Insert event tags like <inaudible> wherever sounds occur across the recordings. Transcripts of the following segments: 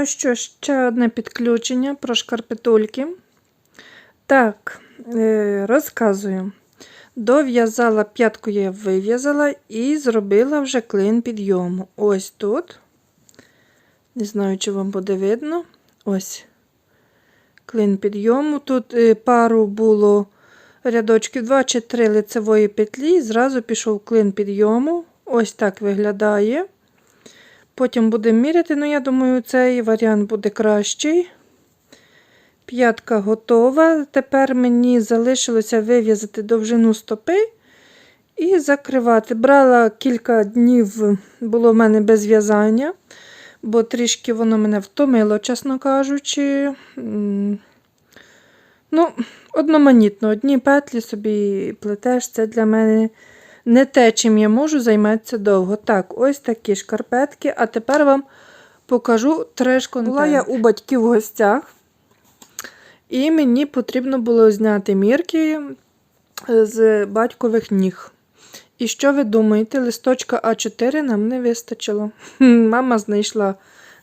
Ну що, ще одне підключення про шкарпетульки. Так, е, розказую. Дов'язала п'ятку я вив'язала і зробила вже клин підйому. Ось тут. Не знаю, чи вам буде видно. Ось. Клин підйому. Тут е, пару було рядочків 2 чи 3 лицевої петлі, і зразу пішов клин підйому. Ось так виглядає. Потім будемо міряти, ну я думаю, цей варіант буде кращий. П'ятка готова. Тепер мені залишилося вив'язати довжину стопи і закривати. Брала кілька днів, було в мене без в'язання, бо трішки воно мене втомило, чесно кажучи. Ну, одноманітно, одні петлі собі плетеш, це для мене не те, чим я можу займатися довго. Так, ось такі шкарпетки, а тепер вам покажу треш Була я у батьків в гостях, і мені потрібно було зняти мірки е, з батькових ніг. І що ви думаєте, листочка А4 нам не вистачило. <laughs> Мама знайшла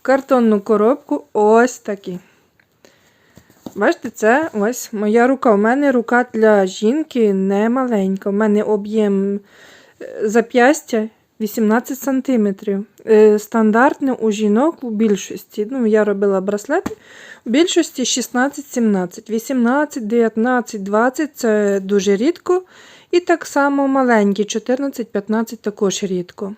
картонну коробку ось такі. Бачите, це ось моя рука. У мене рука для жінки не маленька. У мене об'єм е, зап'ястя 18 см. Стандартне у жінок у більшості. Ну, я робила браслети. У більшості 16-17, 18, 19, 20 це дуже рідко. І так само маленькі, 14-15 також рідко. У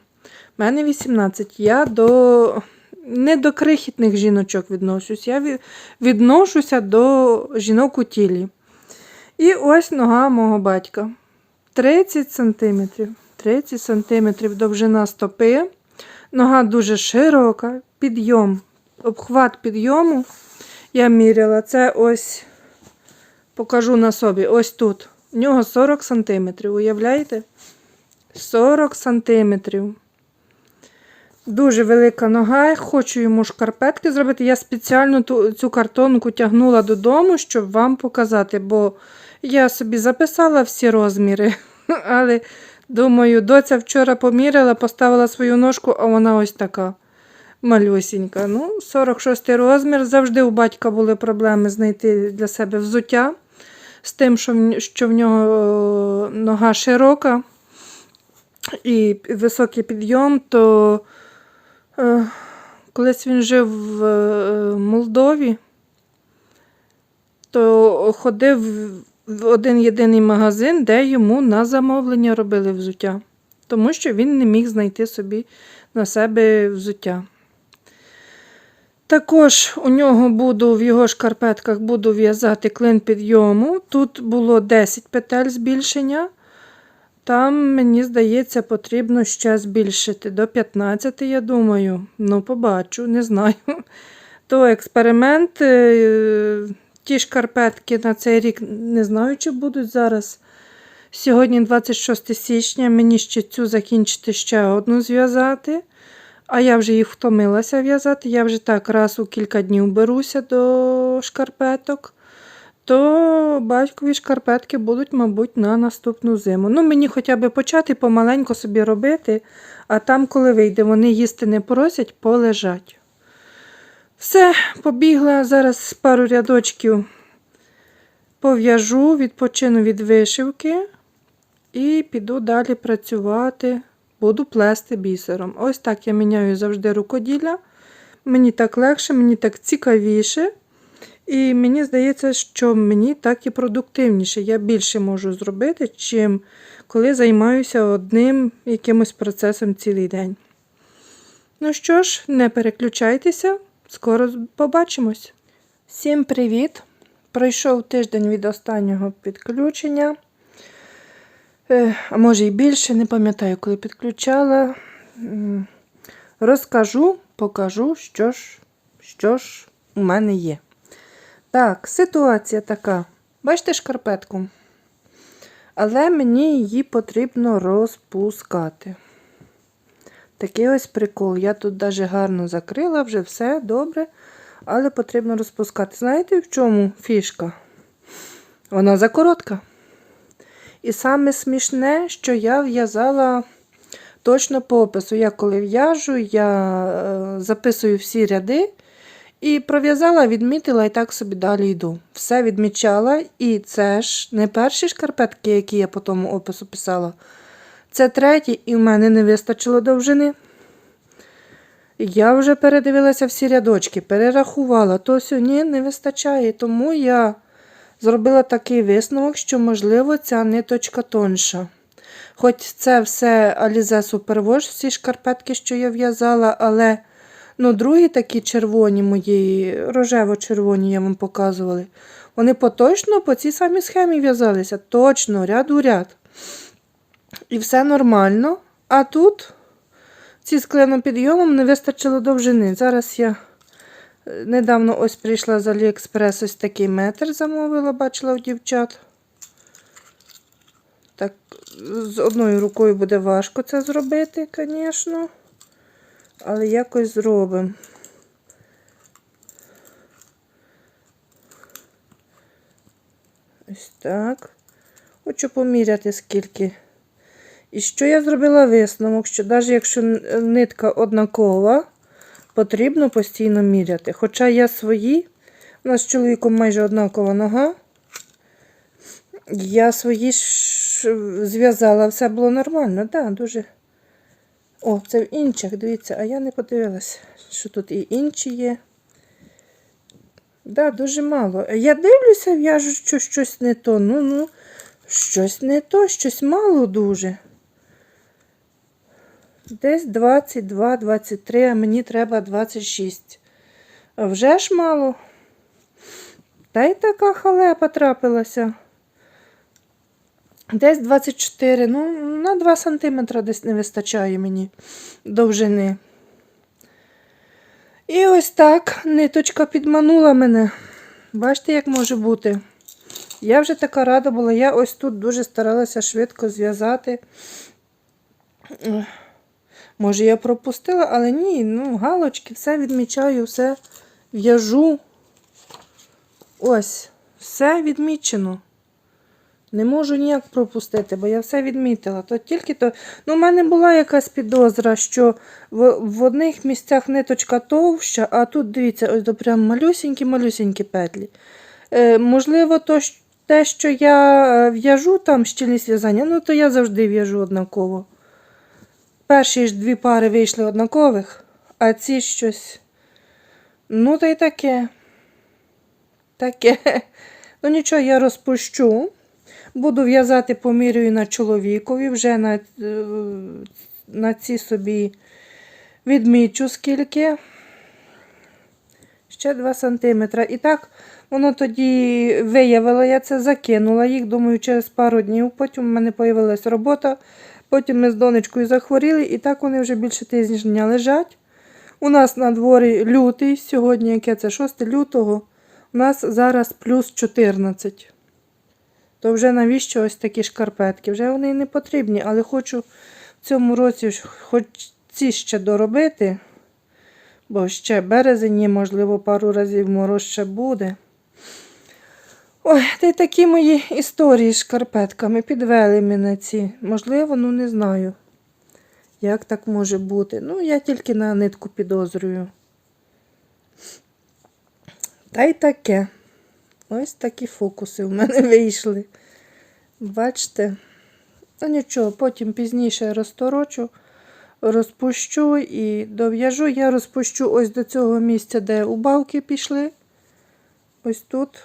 мене 18. Я до не до крихітних жіночок відношусь, я відношуся до жінок у тілі. І ось нога мого батька. 30 см. 30 см довжина стопи. Нога дуже широка, підйом, обхват підйому. Я міряла це ось, покажу на собі, ось тут. У нього 40 см, уявляєте? 40 сантиметрів. Дуже велика нога, хочу йому шкарпетки зробити. Я спеціально ту, цю картонку тягнула додому, щоб вам показати, бо я собі записала всі розміри. <laughs> Але думаю, доця вчора поміряла, поставила свою ножку, а вона ось така малюсінька. Ну, 46 розмір. Завжди у батька були проблеми знайти для себе взуття з тим, що в, нього нога широка і високий підйом, то Е, Колись він жив в е, Молдові, то ходив в один єдиний магазин, де йому на замовлення робили взуття, тому що він не міг знайти собі на себе взуття. Також у нього буду в його шкарпетках буду в'язати клин підйому. Тут було 10 петель збільшення. Там, мені здається, потрібно ще збільшити до 15, я думаю. Ну, побачу, не знаю. То експеримент. е, Ті шкарпетки на цей рік не знаю, чи будуть зараз. Сьогодні 26 січня, мені ще цю закінчити ще одну зв'язати. А я вже їх втомилася в'язати. Я вже так раз у кілька днів беруся до шкарпеток то батькові шкарпетки будуть, мабуть, на наступну зиму. Ну, мені хоча б почати помаленьку собі робити, а там, коли вийде, вони їсти не просять, полежать. Все, побігла зараз пару рядочків пов'яжу, відпочину від вишивки і піду далі працювати. Буду плести бісером. Ось так я міняю завжди рукоділля. Мені так легше, мені так цікавіше. І мені здається, що мені так і продуктивніше. Я більше можу зробити, чим коли займаюся одним якимось процесом цілий день. Ну що ж, не переключайтеся, скоро побачимось. Всім привіт! Пройшов тиждень від останнього підключення. Е, А може і більше, не пам'ятаю, коли підключала. Розкажу, покажу, що ж, що ж у мене є. Так, ситуація така. Бачите шкарпетку? Але мені її потрібно розпускати. Такий ось прикол. Я тут навіть гарно закрила, вже все добре, але потрібно розпускати. Знаєте, в чому фішка? Вона закоротка. І саме смішне, що я в'язала точно по опису. Я коли в'яжу, я е, записую всі ряди І пров'язала, відмітила і так собі далі йду. Все відмічала, і це ж не перші шкарпетки, які я по тому опису писала. Це треті, і в мене не вистачило довжини. Я вже передивилася всі рядочки, перерахувала, то сьогодні не вистачає. Тому я зробила такий висновок, що, можливо, ця ниточка тонша. Хоч це все Alize Superwash, всі шкарпетки, що я в'язала, але ну, другі такі червоні мої, рожево-червоні, я вам показувала, вони поточно по цій самій схемі в'язалися. Точно, ряд у ряд. І все нормально. А тут ці з кленопідйомом не вистачило довжини. Зараз я е, недавно ось прийшла з Аліекспрес, ось такий метр замовила, бачила у дівчат. Так, з одною рукою буде важко це зробити, звісно. Але якось зробимо. Ось так. Хочу поміряти скільки. І що я зробила висновок, що навіть якщо нитка однакова, потрібно постійно міряти. Хоча я свої, у нас з чоловіком майже однакова нога. Я свої ж зв'язала, все було нормально, так, да, дуже. О, це в інших, дивіться, а я не подивилася, що тут і інші є. Да, дуже мало. Я дивлюся, в'яжу, що щось не то. Ну, ну, щось не то, щось мало дуже. Десь 22, 23, а мені треба 26. А вже ж мало. Та й така халепа трапилася. Десь 24, ну, на 2 см десь не вистачає мені довжини. І ось так ниточка підманула мене. Бачите, як може бути. Я вже така рада була, я ось тут дуже старалася швидко зв'язати. Може, я пропустила, але ні, ну, галочки, все відмічаю, все в'яжу. Ось, все відмічено. Не можу ніяк пропустити, бо я все відмітила. То тільки то. Ну, в мене була якась підозра, що в, в одних місцях ниточка товща, а тут, дивіться, ось до прям малюсінькі-малюсінькі петлі. Е, можливо, то, те, що я е, в'яжу там щільність в'язання, ну то я завжди в'яжу однаково. Перші ж дві пари вийшли однакових, а ці щось. Ну, та й таке. Таке. <laughs> Ну нічого, я розпущу. Буду в'язати помірюю на чоловікові, вже на, е, на ці собі відмічу скільки. Ще 2 см. І так, воно тоді виявило, я це закинула їх, думаю, через пару днів. Потім в мене з'явилася робота. Потім ми з донечкою захворіли, і так вони вже більше тижня лежать. У нас на дворі лютий, сьогодні яке це 6 лютого, у нас зараз плюс 14. То вже навіщо ось такі шкарпетки? Вже вони не потрібні, але хочу в цьому році хоч ці ще доробити, бо ще березень, можливо, пару разів мороз ще буде. Ой, та й такі мої історії з шкарпетками підвели мене ці. Можливо, ну не знаю, як так може бути. Ну, я тільки на нитку підозрюю. Та й таке. Ось такі фокуси в мене <laughs> вийшли. Бачите? Ну нічого, потім пізніше розторочу, розпущу і дов'яжу. Я розпущу ось до цього місця, де убавки пішли. Ось тут.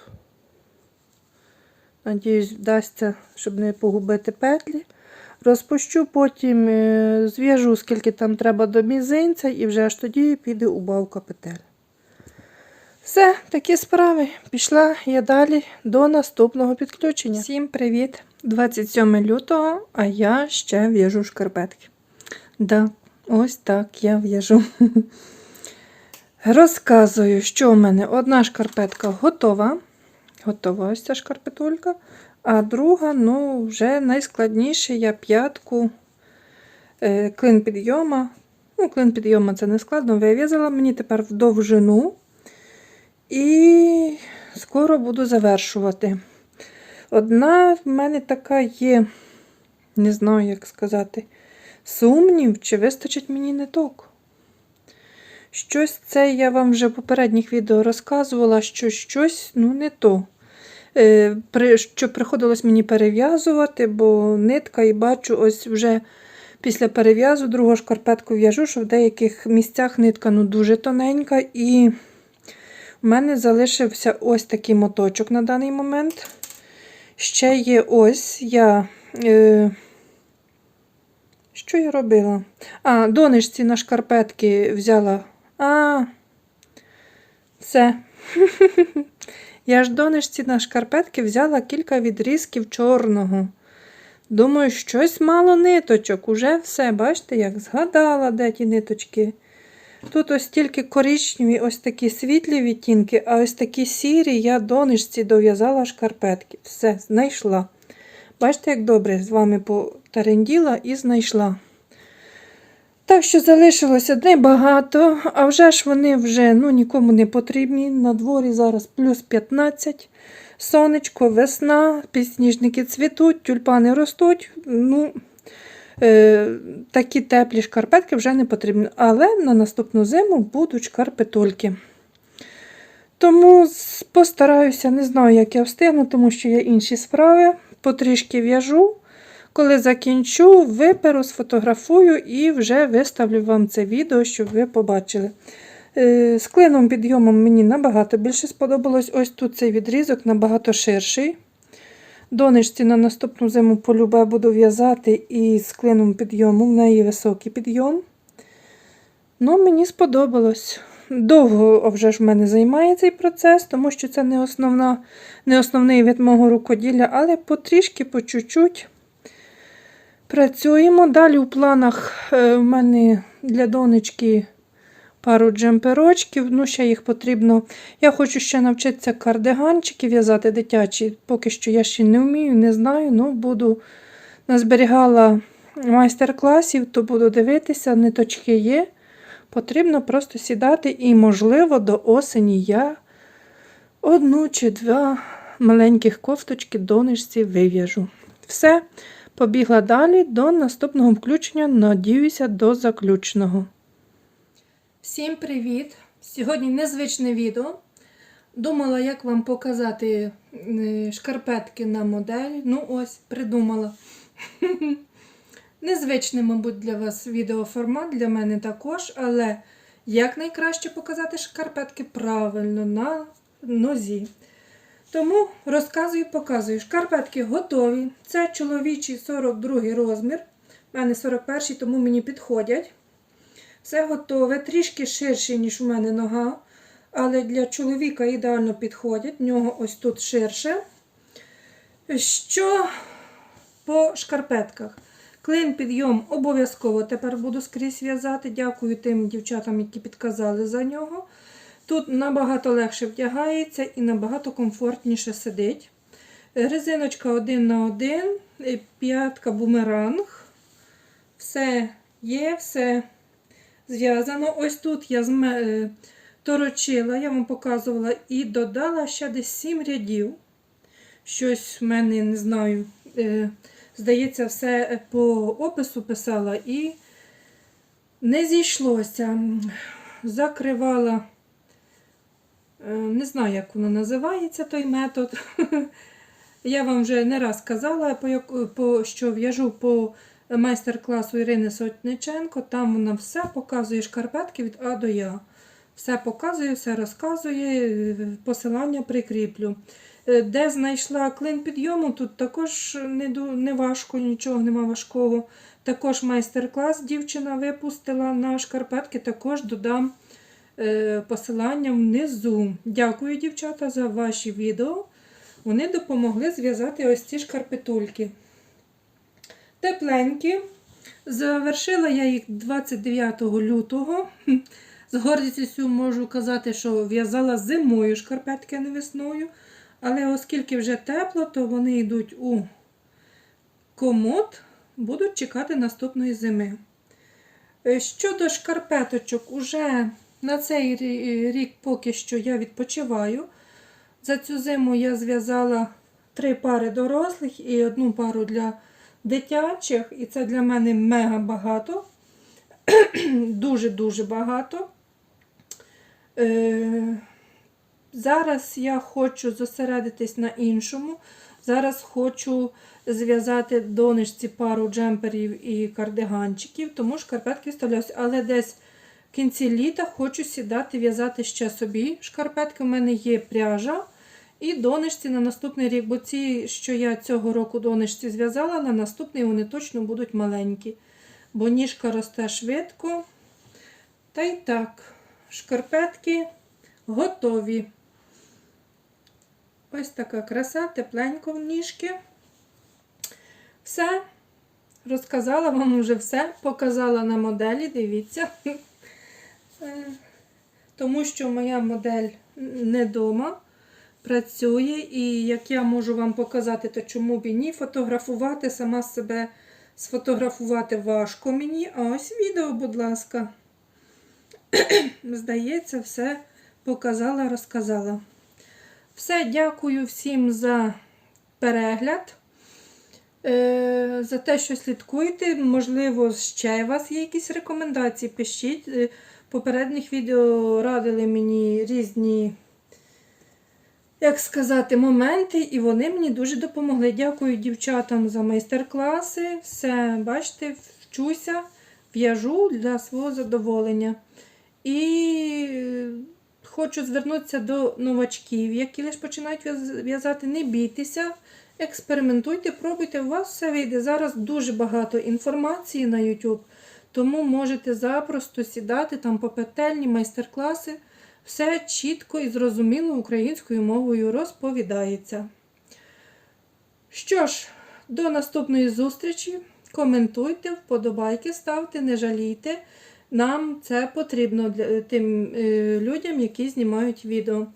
Надіюсь, вдасться, щоб не погубити петлі. Розпущу, потім е, зв'яжу, скільки там треба до мізинця, і вже аж тоді піде убавка петель. Все, такі справи. Пішла я далі до наступного підключення. Всім привіт! 27 лютого, а я ще в'яжу шкарпетки. Да, ось так я в'яжу. Розказую, що у мене одна шкарпетка готова. Готова ось ця шкарпетулька. А друга, ну, вже найскладніше я п'ятку е, клин підйома. Ну, клин підйома це не складно, вив'язала мені тепер в довжину. І скоро буду завершувати. Одна в мене така є, не знаю, як сказати, сумнів, чи вистачить мені ниток. Щось це я вам вже в попередніх відео розказувала, що щось ну, не то. Е, що приходилось мені перев'язувати, бо нитка і бачу, ось вже після перев'язу другу шкарпетку в'яжу, що в деяких місцях нитка ну, дуже тоненька, і в мене залишився ось такий моточок на даний момент. Ще є ось я. Е, що я робила? А, донечці на шкарпетки взяла. А, все. <laughs> Я ж донечці на шкарпетки взяла кілька відрізків чорного. Думаю, щось мало ниточок. Уже все, бачите, як згадала, де ті ниточки. Тут ось тільки коричневі, ось такі світлі відтінки, а ось такі сірі я донечці дов'язала шкарпетки. Все, знайшла. Бачите, як добре з вами потаренділа і знайшла. Так що залишилося небагато, а вже ж вони вже ну, нікому не потрібні. На дворі зараз плюс 15. Сонечко, весна, підсніжники цвітуть, тюльпани ростуть. Ну, такі теплі шкарпетки вже не потрібні. Але на наступну зиму будуть шкарпетульки. Тому постараюся, не знаю, як я встигну, тому що є інші справи. Потрішки в'яжу. Коли закінчу, виперу, сфотографую і вже виставлю вам це відео, щоб ви побачили. Е, З клином підйомом мені набагато більше сподобалось. Ось тут цей відрізок набагато ширший. Донечці на наступну зиму полюбе буду в'язати і з клином підйому, в неї високий підйом. Ну, мені сподобалось. Довго вже ж в мене займає цей процес, тому що це не, основна, не основний вид мого рукоділля, але потрішки, по чуть-чуть працюємо. Далі у планах е, в мене для донечки пару джемперочків. Ну, ще їх потрібно. Я хочу ще навчитися кардиганчики в'язати дитячі. Поки що я ще не вмію, не знаю. Ну, буду назберігала майстер-класів, то буду дивитися, ниточки є. Потрібно просто сідати і, можливо, до осені я одну чи два маленьких кофточки донечці вив'яжу. Все, побігла далі до наступного включення. Надіюся, до заключного. Всім привіт! Сьогодні незвичне відео. Думала, як вам показати е, шкарпетки на моделі. Ну, ось, придумала. <laughs> Незвичний, мабуть, для вас відеоформат, для мене також, але як найкраще показати шкарпетки правильно на нозі. Тому розказую, показую. Шкарпетки готові. Це чоловічий 42 розмір. У мене 41, тому мені підходять. Все готове, трішки ширший, ніж у мене нога. Але для чоловіка ідеально підходять. В нього ось тут ширше. Що по шкарпетках? Клин підйом обов'язково тепер буду скрізь в'язати. Дякую тим дівчатам, які підказали за нього. Тут набагато легше вдягається і набагато комфортніше сидить. Резиночка один на один, п'ятка бумеранг. Все є, все зв'язано. Ось тут я е, торочила, я вам показувала, і додала ще десь 7 рядів. Щось в мене, не знаю, е, здається, все по опису писала і не зійшлося. Закривала, е, не знаю, як воно називається той метод. <laughs> Я вам вже не раз казала, що в'яжу по майстер-класу Ірини Сотниченко. Там вона все показує шкарпетки від А до Я. Все показує, все розказує, посилання прикріплю. Е, Де знайшла клин підйому, тут також не, не важко, нічого нема важкого. Також майстер-клас дівчина випустила на шкарпетки, також додам е, посилання внизу. Дякую, дівчата, за ваші відео. Вони допомогли зв'язати ось ці шкарпетульки. Тепленькі. Завершила я їх 29 лютого. З гордістю можу казати, що в'язала зимою шкарпетки, а не весною. Але оскільки вже тепло, то вони йдуть у комод, будуть чекати наступної зими. Е, Щодо шкарпеточок, уже на цей рік поки що я відпочиваю. За цю зиму я зв'язала три пари дорослих і одну пару для дитячих, і це для мене мега багато. <clears throat> Дуже-дуже багато. Е, зараз я хочу зосередитись на іншому. Зараз хочу зв'язати донечці пару джемперів і кардиганчиків, тому шкарпетки вставляюся. Але десь в кінці літа хочу сідати в'язати ще собі. Шкарпетки в мене є пряжа. І донечці на наступний рік, бо ці, що я цього року донечці зв'язала, на наступний вони точно будуть маленькі. Бо ніжка росте швидко. Та й так, шкарпетки готові. Ось така краса, тепленько в ніжки. Все. Розказала вам вже все, показала на моделі, дивіться. Е, Тому що моя модель не вдома працює, і як я можу вам показати, то чому б і ні, фотографувати сама себе сфотографувати важко мені. А ось відео, будь ласка. <clears throat> Здається, все показала, розказала. Все, дякую всім за перегляд. Е, За те, що слідкуєте. Можливо, ще у вас є якісь рекомендації, пишіть. Е, попередніх відео радили мені різні, як сказати, моменти, і вони мені дуже допомогли. Дякую дівчатам за майстер-класи. Все, бачите, вчуся, в'яжу для свого задоволення. І е, хочу звернутися до новачків, які лише починають в'язати. Не бійтеся, експериментуйте, пробуйте, у вас все вийде. Зараз дуже багато інформації на YouTube, тому можете запросто сідати там по петельні майстер-класи. Все чітко і зрозуміло українською мовою розповідається. Що ж, до наступної зустрічі. Коментуйте, вподобайки ставте, не жалійте. Нам це потрібно для тим е, людям, які знімають відео.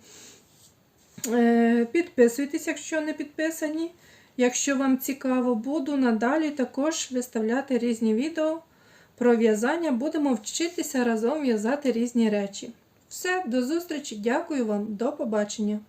Е, підписуйтесь, якщо не підписані. Якщо вам цікаво, буду надалі також виставляти різні відео про в'язання. Будемо вчитися разом в'язати різні речі. Все, до зустрічі, дякую вам, до побачення!